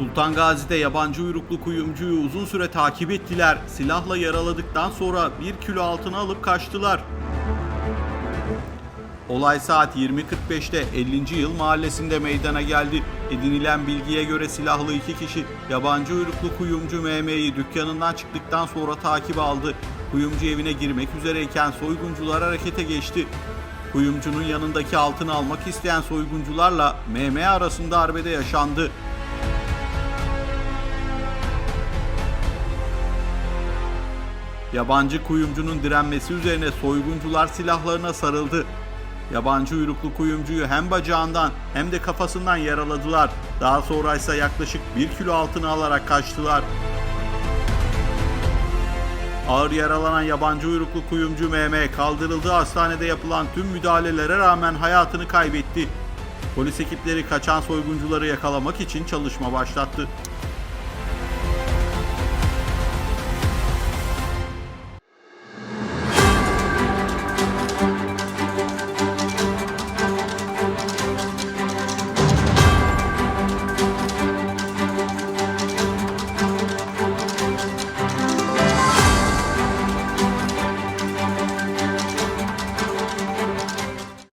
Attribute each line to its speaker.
Speaker 1: Sultan Gazi'de yabancı uyruklu kuyumcuyu uzun süre takip ettiler. Silahla yaraladıktan sonra 1 kilo altına alıp kaçtılar. Olay saat 20.45'te 50. yıl mahallesinde meydana geldi. Edinilen bilgiye göre silahlı iki kişi yabancı uyruklu kuyumcu Mehmet'i dükkanından çıktıktan sonra takip aldı. Kuyumcu evine girmek üzereyken soyguncular harekete geçti. Kuyumcunun yanındaki altını almak isteyen soyguncularla Mehmet arasında arbede yaşandı. Yabancı kuyumcunun direnmesi üzerine soyguncular silahlarına sarıldı. Yabancı uyruklu kuyumcuyu hem bacağından hem de kafasından yaraladılar. Daha sonra ise yaklaşık 1 kilo altını alarak kaçtılar. Ağır yaralanan yabancı uyruklu kuyumcu MM kaldırıldığı hastanede yapılan tüm müdahalelere rağmen hayatını kaybetti. Polis ekipleri kaçan soyguncuları yakalamak için çalışma başlattı.